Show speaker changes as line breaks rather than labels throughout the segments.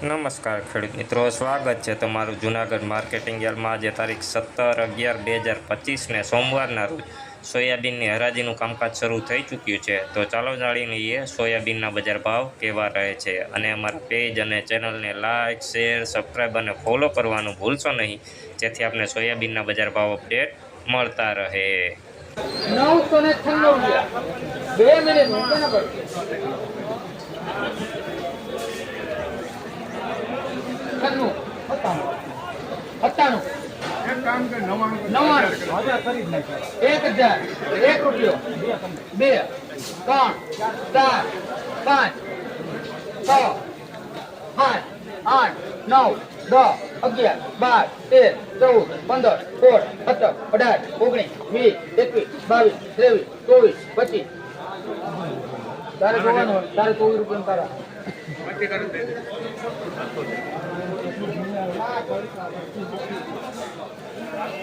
નમસ્કાર ખેડૂત મિત્રો, સ્વાગત છે તમારું જુનાગઢ માર્કેટિંગ યાર્ડમાં. આજે તારીખ સત્તર અગિયાર બે હજાર પચીસને સોમવારના રોજ સોયાબીનની હરાજીનું કામકાજ શરૂ થઈ ચૂક્યું છે. તો ચાલો જાણી લઈએ સોયાબીનના બજાર ભાવ કેવા રહે છે. અને અમારા પેજ અને ચેનલને લાઇક શેર સબસ્ક્રાઈબ અને ફોલો કરવાનું ભૂલશો નહીં. જેથી આપને સોયાબીનના બજાર ભાવ અપડેટ મળતા રહે.
નવસો ને છન્નું બે મિનિટ મૂકો ને ભાઈ છન્નું સત્તાણું. સત્તાણું નવ્વાણું એક હજાર એક રૂપિયો. બે ત્રણ ચાર પાંચ છ સાત આઠ નવ દસ અગિયાર બાર તેર ચૌદ પંદર સોળ સત્તર અઢાર ઓગણીસ વીસ એકવીસ બાવીસ ત્રેવીસ ચોવીસ પચીસ. તારે જોવાનું. તારે ચોવીસ રૂપિયા તારા.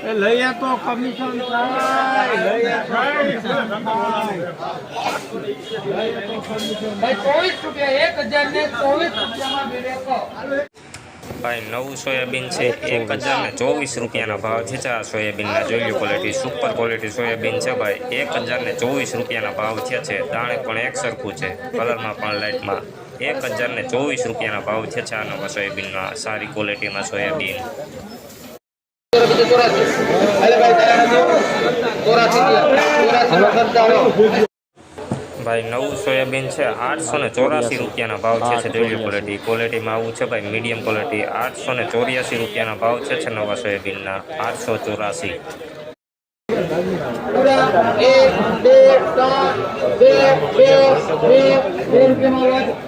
એ લઈએ તો કમિશન થાય લઈએ તો કમિશન થાય
ભાઈ
નવું સોયાબીન છે એક હજાર ને ચોવીસ રૂપિયાના ભાવ છે. આ સોયાબીનના જોઈ લો ક્વોલિટી સુપર ક્વોલિટી સોયાબીન છે ભાઈ. એક હજાર ને ચોવીસ રૂપિયાના ભાવ થયા છે. દાણે પણ એક સરખું છે. કલરમાં પણ લાઇટમાં એક હજાર ને ચોવીસ રૂપિયાના ભાવ છે આ નવા સોયાબીનના સારી ક્વોલિટીના સોયાબીન.
ભાઈ
નવું સોયાબીન છે આઠસો ને ચોરાસી રૂપિયાના ભાવ છે છે જોઈ લો ક્વોલિટી. ક્વોલિટીમાં આવું છે ભાઈ મીડિયમ ક્વોલિટી. આઠસો ને ચોર્યાસી રૂપિયાના ભાવ છે છે નવા સોયાબીનના. આઠસો ચોરાસી.
એક બે ત્રણ બે બે બે બે રૂપિયામાં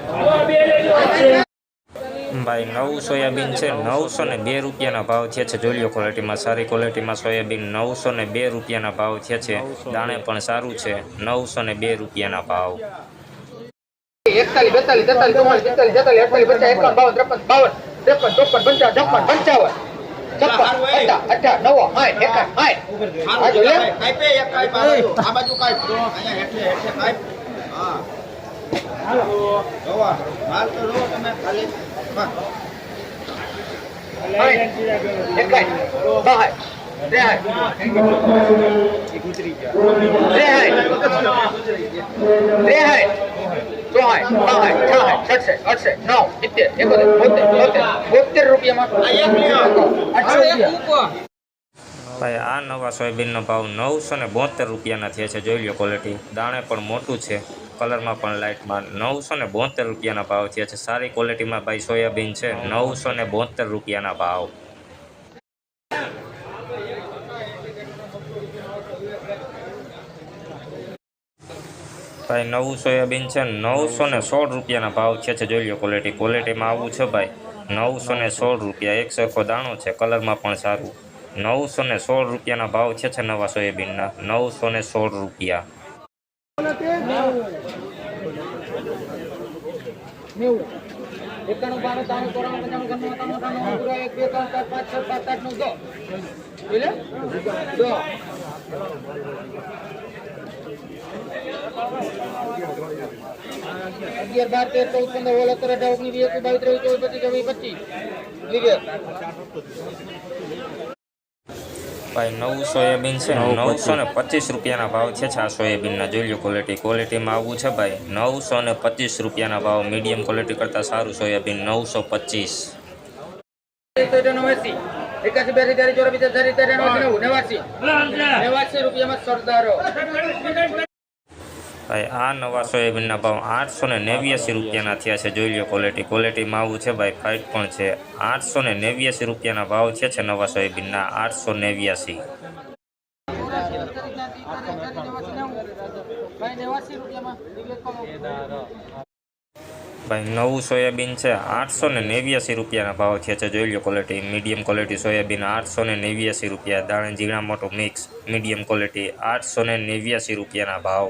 ભાઈ નવું સોયાબીન છે. નવસો ને બે રૂપિયાના ભાવ થયા છે. જોઈ લો ક્વોલિટીમાં સારી ક્વોલિટીમાં સોયાબીન નવસો ને બે રૂપિયાના ભાવ થયા છે. દાણે પણ સારું છે. નવસો ને બે રૂપિયાના ભાવ.
એકતાલીસ બેતાલીસ તેતાલીસ ચુમ્માલીસ પિસ્તાલીસ છેતાલીસ અડતાલીસ પચાસ એકાવન બાવન ત્રેપન બાવન ત્રેપન ચોપન પંચાવન છપ્પન પંચાવન છપ્પન અઠા અઠા નવ સાઠ એકાઠ સાઠ આ લે.
બાજુ. કાંઈ. હા. જોવા. માલ તો જોવો તમે ખાલી.
રૂપિયામાં
આ એક લ્યો.
આઠસો રૂપિયા
ભાઈ, આ નવા સોયાબીનનો ભાવ નવસો ને બોતેર રૂપિયાના થયા છે. જોઈ લો ક્વોલિટી દાણે પણ મોટું છે. કલરમાં પણ લાઇટમાં નવસો ને બોતેર રૂપિયાના ભાવ થયા છે. સારી ક્વોલિટીમાં ભાઈ સોયાબીન છે. નવસો ને બોતેર રૂપિયાના ભાવ. ભાઈ, નવું સોયાબીન છે. નવસો ને સોળ રૂપિયાના ભાવ છે છે. જોઈ લો ક્વોલિટી ક્વોલિટીમાં આવું છે ભાઈ. નવસો ને સોળ રૂપિયા. એક સરખો દાણો છે. કલરમાં પણ સારું. નવસો ને સોળ રૂપિયાના ભાવ છે છે નવા સોયાબીનના. નવસો ને સોળ રૂપિયા.
અગિયાર, બાર, તેર, ચૌદ, પંદર, સોળ, સત્તર, અઢાર પચીસ.
ભાઈ નવું સોયાબીન છે. નવસો ને પચીસ. રૂપિયાના ભાવ છે આ સોયાબીનના. જોઈ લો ક્વોલિટી ક્વોલિટીમાં આવું છે ભાઈ. નવસો ને પચીસ રૂપિયાના ભાવ મીડિયમ ક્વોલિટી કરતાં સારું સોયાબીન નવસો પચીસ.
રૂપિયામાં સરદારો.
ભાઈ, આ નવા સોયાબીનના ભાવ આઠસો ને નેવ્યાસી રૂપિયાના થયા છે. જોઈ લો ક્વોલિટી ક્વોલિટીમાં આવું છે ભાઈ ફાઇટ પણ છે. આઠસો ને નેવ્યાસી રૂપિયાના ભાવ છે છે નવા સોયાબીનના, આઠસો નેવ્યાસી. ભાઈ, નવું સોયાબીન છે, આઠસો ને નેવ્યાસી રૂપિયાના ભાવ થયા છે. જોઈ લો ક્વોલિટી મીડિયમ ક્વોલિટી સોયાબીન આઠસો ને નેવ્યાસી રૂપિયા. દાણે ઝીણા મોટું મિક્સ મીડિયમ ક્વોલિટી આઠસો ને નેવ્યાસી રૂપિયાના ભાવ.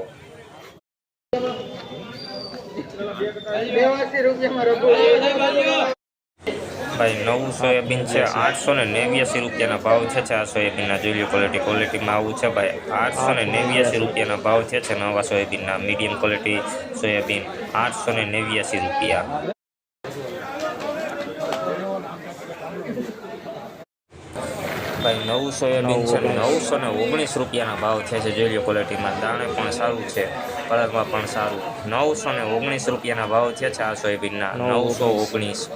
ભાઈ, નવું સોયાબીન છે. આઠસો ને નેવ્યાસી રૂપિયાના ભાવ છે આ સોયાબીનના. જોઈ ક્વોલિટી ક્વોલિટીમાં આવું છે ભાઈ. આઠસો ને નેવ્યાસી રૂપિયાના ભાવ છે નવા સોયાબીનના. Medium quality soybean. આઠસો ને નેવ્યાસી રૂપિયા. ભાઈ નવસો સોયાબીન છે નવસો ને ઓગણીસ રૂપિયાના ભાવ થયા છે જોઈ લો ક્વોલિટીમાં દાણે પણ સારું છે કલરમાં પણ સારું. નવસો ને ઓગણીસ રૂપિયાના ભાવ થયા છે આ સોયાબીનના. નવસો ઓગણીસ.